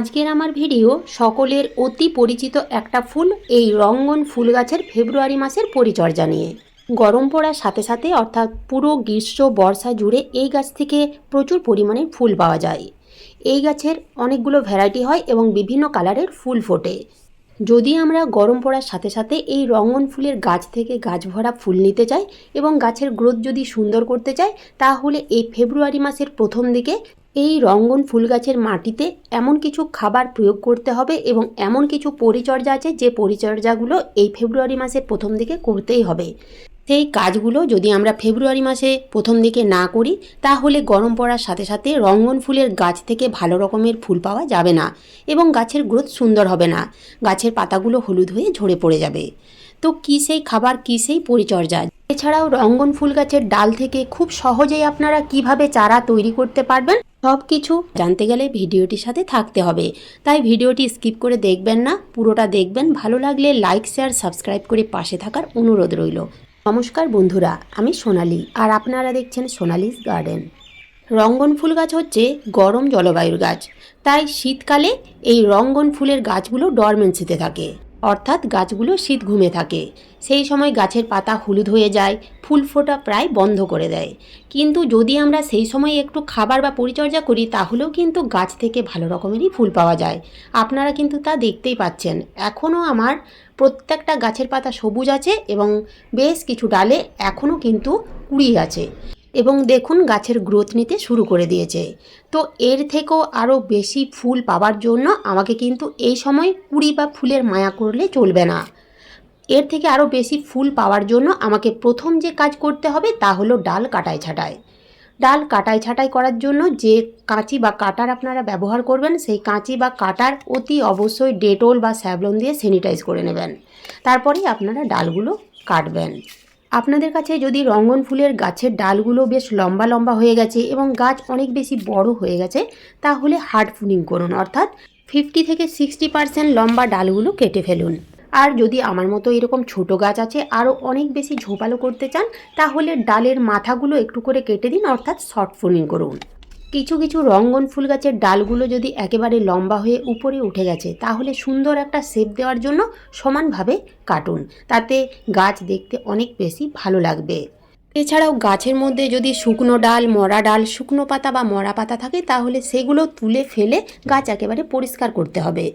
আজকের আমার ভিডিও সকলের অতি পরিচিত একটা ফুল, এই রঙ্গন ফুল গাছের ফেব্রুয়ারি মাসের পরিচর্যা নিয়ে। গরম পড়ার সাথে সাথে অর্থাৎ পুরো গ্রীষ্ম, বর্ষা জুড়ে এই গাছ থেকে প্রচুর পরিমাণে ফুল পাওয়া যায়। এই গাছের অনেকগুলো ভ্যারাইটি হয় এবং বিভিন্ন কালারের ফুল ফোটে। যদি আমরা গরম পড়ার সাথে সাথে এই রঙ্গন ফুলের গাছ থেকে গাছ ভরা ফুল নিতে চাই এবং গাছের গ্রোথ যদি সুন্দর করতে চাই, তাহলে এই ফেব্রুয়ারি মাসের প্রথম দিকে এই রঙ্গন ফুল গাছের মাটিতে এমন কিছু খাবার প্রয়োগ করতে হবে এবং এমন কিছু পরিচর্যা আছে যে পরিচর্যাগুলো এই ফেব্রুয়ারি মাসের প্রথম দিকে করতেই হবে। সেই কাজগুলো যদি আমরা ফেব্রুয়ারি মাসে প্রথম দিকে না করি, তাহলে গরম পড়ার সাথে সাথে রঙ্গন ফুলের গাছ থেকে ভালো রকমের ফুল পাওয়া যাবে না এবং গাছের গ্রোথ সুন্দর হবে না। গাছের পাতাগুলো হলুদ হয়ে ঝরে পড়ে যাবে। তো কী সেই খাবার, কী সেই পরিচর্যা? এছাড়াও রঙ্গন ফুল গাছের ডাল থেকে খুব সহজেই আপনারা কীভাবে চারা তৈরি করতে পারবেন? সব কিছু জানতে গেলে ভিডিওটির সাথে থাকতে হবে। তাই ভিডিওটি স্কিপ করে দেখবেন না, পুরোটা দেখবেন। ভালো লাগলে লাইক, শেয়ার, সাবস্ক্রাইব করে পাশে থাকার অনুরোধ রইল। নমস্কার বন্ধুরা, আমি সোনালি আর আপনারা দেখছেন সোনালিস গার্ডেন। রঙ্গন ফুল গাছ হচ্ছে গরম জলবায়ুর গাছ। তাই শীতকালে এই রঙ্গন ফুলের গাছগুলো ডরমেন্সিতে থাকে। অর্থাৎ গাছগুলো শীত ঘুমে থাকে। সেই সময় গাছের পাতা হলুদ হয়ে যায়, ফুল ফোটা প্রায় বন্ধ করে দেয়। কিন্তু যদি আমরা সেই সময় একটু খাবার বা পরিচর্যা করি, তাহলেও কিন্তু গাছ থেকে ভালো রকমেরই ফুল পাওয়া যায়। আপনারা কিন্তু তা দেখতেই পাচ্ছেন। এখনও আমার প্রত্যেকটা গাছের পাতা সবুজ আছে এবং বেশ কিছু ডালে এখনও কিন্তু কুড়ি আছে। এবং দেখুন গাছের গ্রোথ নিতে শুরু করে দিয়েছে। তো এর থেকেও আরও বেশি ফুল পাওয়ার জন্য আমাকে কিন্তু এই সময় কুড়ি বা ফুলের মায়া করলে চলবে না। এর থেকে আরও বেশি ফুল পাওয়ার জন্য আমাকে প্রথম যে কাজ করতে হবে তা হলো ডাল কাটাই ছাটাই। ডাল কাটাই ছাটাই করার জন্য যে কাঁচি বা কাটার আপনারা ব্যবহার করবেন, সেই কাঁচি বা কাটার অতি অবশ্যই ডেটল বা স্যাভলন দিয়ে স্যানিটাইজ করে নেবেন। তারপরেই আপনারা ডালগুলো কাটবেন। আপনাদের কাছে যদি রঙ্গন ফুলের গাছের ডালগুলো বেশ লম্বা লম্বা হয়ে গেছে এবং গাছ অনেক বেশি বড় হয়ে গেছে, তাহলে হার্ড ফুলিং করুন, অর্থাৎ ফিফটি থেকে সিক্সটি পার্সেন্ট লম্বা ডালগুলো কেটে ফেলুন। আর যদি আমার মতো এরকম ছোট গাছ আছে, আরও অনেক বেশি ঝোপালো করতে চান, তাহলে ডালের মাথাগুলো একটু করে কেটে দিন, অর্থাৎ শর্ট ফুলিং করুন। কিছু কিছু রঙ্গন ফুল গাছের ডালগুলো যদি একেবারে লম্বা হয়ে উপরে উঠে গেছে, তাহলে সুন্দর একটা শেপ দেওয়ার জন্য সমানভাবে কাটুন। তাতে গাছ দেখতে অনেক বেশি ভালো লাগবে। এছাড়াও গাছের মধ্যে যদি শুকনো ডাল, মরা ডাল, শুকনো পাতা বা মরা পাতা থাকে, তাহলে সেগুলো তুলে ফেলে গাছ একেবারে পরিষ্কার করতে হবে।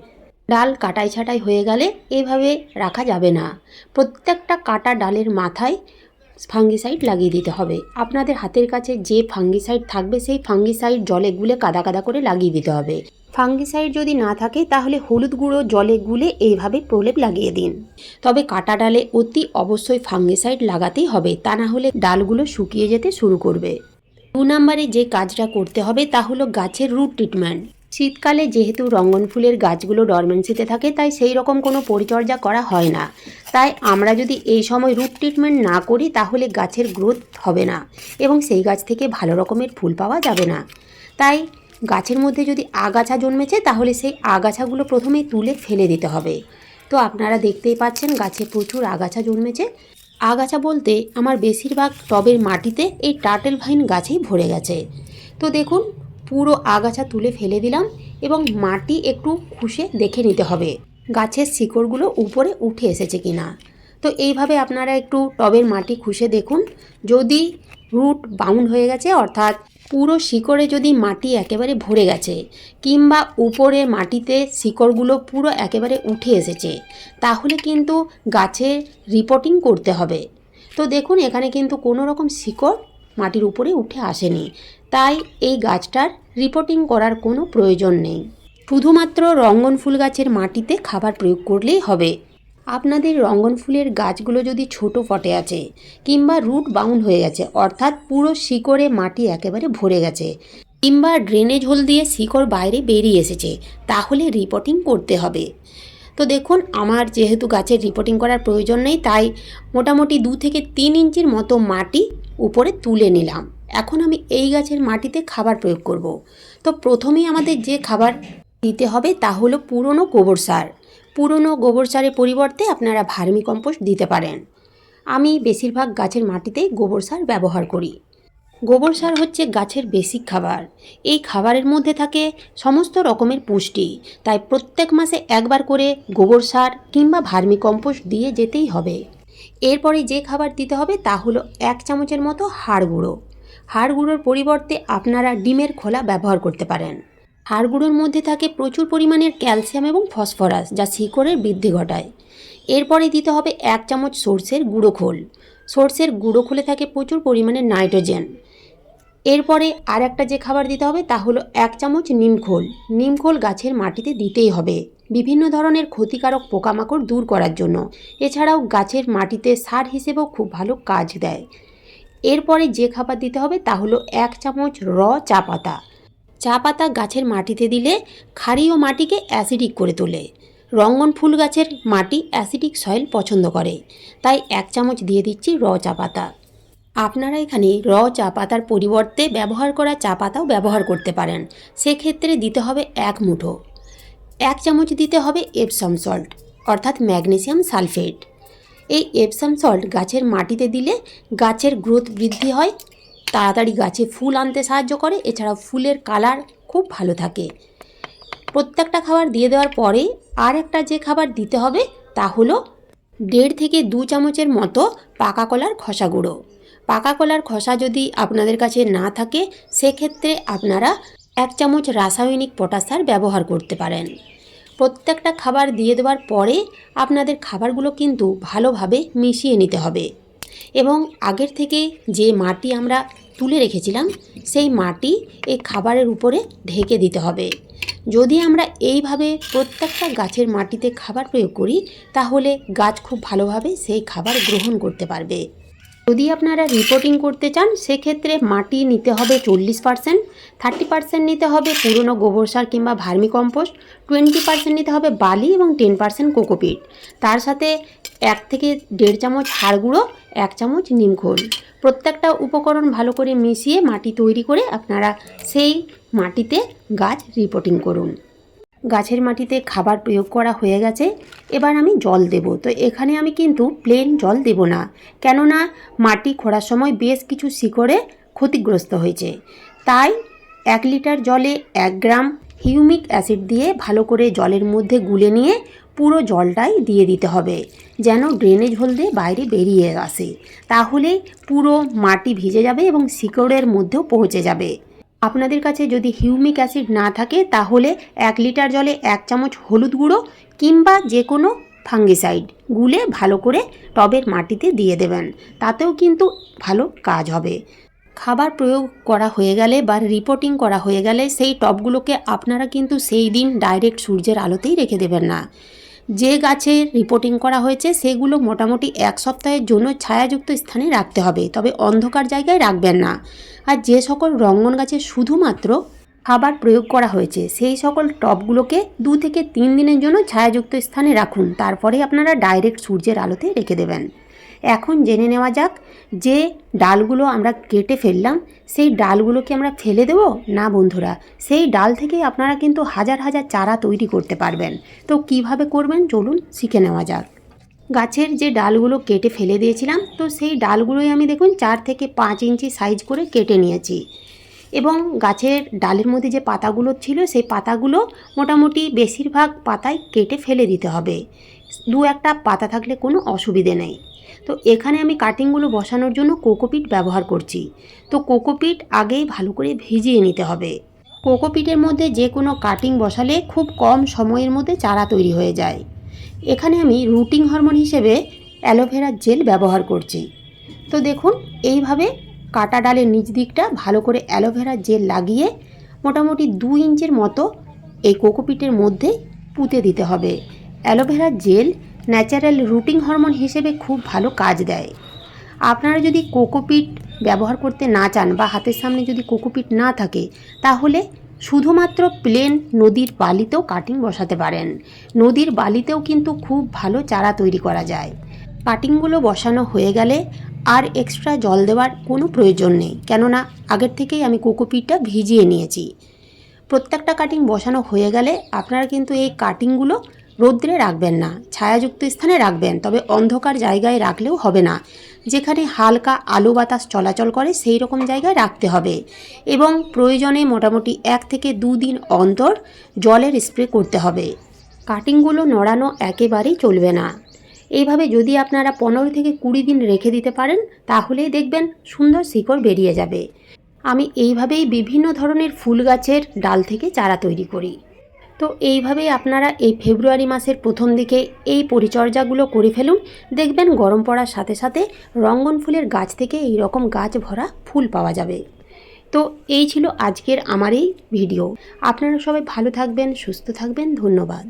ডাল কাটাই ছাটাই হয়ে গেলে এভাবে রাখা যাবে না। প্রত্যেকটা কাটা ডালের মাথায় ফাঙ্গিসাইড লাগিয়ে দিতে হবে। আপনাদের হাতের কাছে যে ফাঙ্গিসাইড থাকবে, সেই ফাঙ্গিসাইড জলে গুলে কাদা কাদা করে লাগিয়ে দিতে হবে। ফাঙ্গিসাইড যদি না থাকে, তাহলে হলুদ গুঁড়ো জলে গুলে এইভাবে প্রলেপ লাগিয়ে দিন। তবে কাটা ডালে অতি অবশ্যই ফাঙ্গিসাইড লাগাতেই হবে, তা না হলে ডালগুলো শুকিয়ে যেতে শুরু করবে। দু নম্বরে যে কাজটা করতে হবে, তা হলো গাছের রুট ট্রিটমেন্ট। শীতকালে যেহেতু রঙ্গন ফুলের গাছগুলো ডরমেন্সিতে থাকে, তাই সেই রকম কোনো পরিচর্যা করা হয় না। তাই আমরা যদি এই সময় রুট ট্রিটমেন্ট না করি, তাহলে গাছের গ্রোথ হবে না এবং সেই গাছ থেকে ভালো রকমের ফুল পাওয়া যাবে না। তাই গাছের মধ্যে যদি আগাছা জন্মেছে, তাহলে সেই আগাছাগুলো প্রথমেই তুলে ফেলে দিতে হবে। তো আপনারা দেখতেই পাচ্ছেন গাছে প্রচুর আগাছা জন্মেছে। আগাছা বলতে আমার বেশিরভাগ টবের মাটিতে এই টার্টেল ভাইন গাছেই ভরে গেছে। তো দেখুন পুরো আগাছা তুলে ফেলে দিলাম এবং মাটি একটু খুশে দেখে নিতে হবে। গাছের শিকড়গুলো উপরে উঠে এসেছে কি না তো এইভাবে আপনারা একটু টবের মাটি খুশে দেখুন। যদি রুট বাউন্ড হয়ে গেছে, অর্থাৎ পুরো শিকড়ে যদি মাটি একেবারে ভরে গেছে, কিংবা উপরে মাটিতে শিকড়গুলো পুরো একেবারে উঠে এসেছে, তাহলে কিন্তু গাছে রিপোর্টিং করতে হবে। তো দেখুন, এখানে কিন্তু কোনো রকম শিকড় মাটির উপরে উঠে আসেনি। তাই এই গাছটার রিপোর্টিং করার কোনো প্রয়োজন নেই। শুধুমাত্র রঙ্গন ফুল গাছের মাটিতে খাবার প্রয়োগ করলেই হবে। আপনাদের রঙ্গন ফুলের গাছগুলো যদি ছোট ফটে আছে কিংবা রুট বাউন্ড হয়ে গেছে, অর্থাৎ পুরো শিকড়ে মাটি একেবারে ভরে গেছে, কিংবা ড্রেনেজ হোল দিয়ে শিকড় বাইরে বেরিয়ে এসেছে, তাহলে রিপোর্টিং করতে হবে। তো দেখুন, আমার যেহেতু গাছের রিপোর্টিং করার প্রয়োজন নেই, তাই মোটামুটি দু থেকে তিন ইঞ্চির মতো মাটি উপরে তুলে নিলাম। এখন আমি এই গাছের মাটিতে খাবার প্রয়োগ করব। তো প্রথমেই আমাদের যে খাবার দিতে হবে তা হলো পুরনো গোবর সার। পুরনো গোবর সারের পরিবর্তে আপনারা ভার্মি কম্পোস্ট দিতে পারেন। আমি বেশিরভাগ গাছের মাটিতেই গোবর সার ব্যবহার করি। গোবর সার হচ্ছে গাছের বেসিক খাবার। এই খাবারের মধ্যে থাকে সমস্ত রকমের পুষ্টি। তাই প্রত্যেক মাসে একবার করে গোবর সার কিংবা ভার্মি কম্পোস্ট দিয়ে যেতেই হবে। এরপরে যে খাবার দিতে হবে তা হলো এক চামচের মতো হাড় গুঁড়ো। হাড় গুঁড়োর পরিবর্তে আপনারা ডিমের খোলা ব্যবহার করতে পারেন। হাড় গুঁড়োর মধ্যে থাকে প্রচুর পরিমাণের ক্যালসিয়াম এবং ফসফরাস যা শিকড়ের বৃদ্ধি ঘটায়। এরপরে দিতে হবে এক চামচ সর্ষের গুঁড়ো খোল। সর্ষের গুঁড়ো খোলে থাকে প্রচুর পরিমাণে নাইট্রোজেন। এরপরে আর একটা যে খাবার দিতে হবে তা হলো এক চামচ নিমখোল নিমখোল গাছের মাটিতে দিতেই হবে। বিভিন্ন ধরনের ক্ষতিকারক পোকামাকড় দূর করার জন্য। এছাড়াও গাছের মাটিতে সার হিসেবেও খুব ভালো কাজ দেয়। এরপরে যে খাবার দিতে হবে তা হলো এক চামচ র চা পাতা। চা পাতা গাছের মাটিতে দিলে ক্ষারীয় মাটিকে অ্যাসিডিক করে তোলে। রঙ্গন ফুল গাছের মাটি অ্যাসিডিক সয়েল পছন্দ করে। তাই এক চামচ দিয়ে দিচ্ছি র চা পাতা। আপনারা এখানে র চা পাতার পরিবর্তে ব্যবহার করা চা পাতাও ব্যবহার করতে পারেন। সেক্ষেত্রে দিতে হবে এক মুঠো। এক চামচ দিতে হবে এপসাম সল্ট অর্থাৎ ম্যাগনেসিয়াম সালফেট। এই এপসাম সল্ট গাছের মাটিতে দিলে গাছের গ্রোথ বৃদ্ধি হয়। তাড়াতাড়ি গাছে ফুল আনতে সাহায্য করে। এছাড়া ফুলের কালার খুব ভালো থাকে। প্রত্যেকটা খাবার দিয়ে দেওয়ার পরে আর একটা যে খাবার দিতে হবে তা হলো দেড় থেকে দু চামচের মতো পাকা কলার খসা গুঁড়ো। পাকা কলার খসা যদি আপনাদের কাছে না থাকে, সেক্ষেত্রে আপনারা এক চামচ রাসায়নিক পটাশ সার ব্যবহার করতে পারেন। প্রত্যেকটা খাবার দিয়ে দেওয়ার পরে আপনাদের খাবারগুলো কিন্তু ভালোভাবে মিশিয়ে নিতে হবে। এবং আগের থেকে যে মাটি আমরা তুলে রেখেছিলাম, সেই মাটি এই খাবারের উপরে ঢেকে দিতে হবে। যদি আমরা এইভাবে প্রত্যেকটা গাছের মাটিতে খাবার প্রয়োগ করি, তাহলে গাছ খুব ভালোভাবে সেই খাবার গ্রহণ করতে পারবে। যদি আপনারা রিপোর্টিং করতে চান, সেক্ষেত্রে মাটি নিতে হবে চল্লিশ পার্সেন্ট থার্টি পার্সেন্ট নিতে হবে পুরনো গোবর সার কিংবা ভার্মি কম্পোস্ট টোয়েন্টি পার্সেন্ট নিতে হবে বালি এবং টেন পার্সেন্ট কোকোপিট। তার সাথে এক থেকে দেড় চামচ হাড় গুঁড়ো, এক চামচ নিমখোল প্রত্যেকটা উপকরণ ভালো করে মিশিয়ে মাটি তৈরি করে আপনারা সেই মাটিতে গাছ রিপোর্টিং করুন। গাছের মাটিতে খাবার প্রয়োগ করা হয়ে গেছে, এবার আমি জল দেব। তো এখানে আমি কিন্তু প্লেন জল দেব না, কেননা মাটি খোঁড়ার সময় বেশ কিছু শিকড়ে ক্ষতিগ্রস্ত হয়েছে। তাই এক লিটার জলে এক গ্রাম হিউমিক অ্যাসিড দিয়ে ভালো করে জলের মধ্যে গুলে নিয়ে পুরো জলটাই দিয়ে দিতে হবে, যেন ড্রেনেজ হোল দিয়ে বাইরে বেরিয়ে আসে। তাহলে পুরো মাটি ভিজে যাবে এবং শিকড়ের মধ্যেও পৌঁছে যাবে। আপনাদের কাছে যদি হিউমিক অ্যাসিড না থাকে, তাহলে এক লিটার জলে এক চামচ হলুদ গুঁড়ো কিংবা যে কোনো ফাঙ্গিসাইড গুলে ভালো করে টবের মাটিতে দিয়ে দেবেন। তাতেও কিন্তু ভালো কাজ হবে। খাবার প্রয়োগ করা হয়ে গেলে বা রিপোর্টিং করা হয়ে গেলে সেই টবগুলোকে আপনারা কিন্তু সেই দিন ডাইরেক্ট সূর্যের আলোতেই রেখে দেবেন না। যে গাছে রিপোর্টিং করা হয়েছে, সেগুলো মোটামুটি এক সপ্তাহের জন্য ছায়াযুক্ত স্থানে রাখতে হবে। তবে অন্ধকার জায়গায় রাখবেন না। আর যে সকল রঙ্গন গাছে শুধুমাত্র খাবার প্রয়োগ করা হয়েছে, সেই সকল টপগুলোকে দু থেকে তিন দিনের জন্য ছায়াযুক্ত স্থানে রাখুন। তারপরে আপনারা ডাইরেক্ট সূর্যের আলোতে রেখে দেবেন। এখন জেনে নেওয়া যাক যে ডালগুলো আমরা কেটে ফেললাম, সেই ডালগুলোকে আমরা ফেলে দেব? না বন্ধুরা, সেই ডাল থেকেই আপনারা কিন্তু হাজার হাজার চারা তৈরি করতে পারবেন। তো কীভাবে করবেন? চলুন শিখে নেওয়া যাক। গাছের যে ডালগুলো কেটে ফেলে দিয়েছিলাম, তো সেই ডালগুলোই আমি দেখুন চার থেকে পাঁচ ইঞ্চি সাইজ করে কেটে নিয়েছি। এবং গাছের ডালের মধ্যে যে পাতাগুলো ছিল, সেই পাতাগুলো মোটামুটি বেশিরভাগ পাতায় কেটে ফেলে দিতে হবে। দু একটা পাতা থাকলে কোনো অসুবিধে নেই। তো এখানে আমি কাটিংগুলো বসানোর জন্য কোকোপিট ব্যবহার করছি। তো কোকোপিট আগেই ভালো করে ভিজিয়ে নিতে হবে। কোকোপিটের মধ্যে যে কোনো কাটিং বসালে খুব কম সময়ের মধ্যে চারা তৈরি হয়ে যায়। এখানে আমি রুটিং হরমোন হিসেবে অ্যালোভেরা জেল ব্যবহার করছি। তো দেখুন, এইভাবে কাটা ডালের নিচ দিকটা ভালো করে অ্যালোভেরা জেল লাগিয়ে মোটামুটি দু ইঞ্চের মতো এই কোকোপিটের মধ্যে পুঁতে দিতে হবে। Aloe vera gel natural rooting hormone হিসেবে খুব ভালো কাজ দেয়। আপনারা যদি কোকোপিট ব্যবহার করতে না চান বা হাতের সামনে যদি কোকোপিট না থাকে, তাহলে শুধুমাত্র প্লেন নদীর বালিতেও কাটিং বসাতে পারেন। নদীর বালিতেও কিন্তু খুব ভালো চারা তৈরি করা যায়। কাটিংগুলো বসানো হয়ে গেলে আর এক্সট্রা জল দেওয়ার কোনো প্রয়োজন নেই। কেননা আগের থেকেই আমি কোকোপিটটা ভিজিয়ে নিয়েছি। প্রত্যেকটা কাটিং বসানো হয়ে গেলে আপনারা কিন্তু এই কাটিংগুলো রৌদ্রে রাখবেন না, ছায়াযুক্ত স্থানে রাখবেন, তবে অন্ধকার জায়গায় রাখলেও হবে না। যেখানে হালকা আলো বাতাস চলাচল করে, সেই রকম জায়গায় রাখতে হবে। এবং প্রয়োজনে মোটামুটি এক থেকে দুদিন অন্তর জলের স্প্রে করতে হবে। কাটিংগুলো নড়ানো একেবারেই চলবে না। এইভাবে যদি আপনারা পনেরো থেকে কুড়ি দিন রেখে দিতে পারেন তাহলেই দেখবেন সুন্দর শিকড় বেরিয়ে যাবে। আমি এইভাবেই বিভিন্ন ধরনের ফুল গাছের ডাল থেকে চারা তৈরি করি। তো এইভাবেই আপনারা এই ফেব্রুয়ারি মাসের প্রথম দিকে এই পরিচর্যাগুলো করে ফেলুন। দেখবেন গরম পড়ার সাথে সাথে রঙ্গন ফুলের গাছ থেকে এই রকম গাছ ভরা ফুল পাওয়া যাবে। তো এই ছিল আজকের আমার এই ভিডিও। আপনারা সবাই ভালো থাকবেন, সুস্থ থাকবেন। ধন্যবাদ।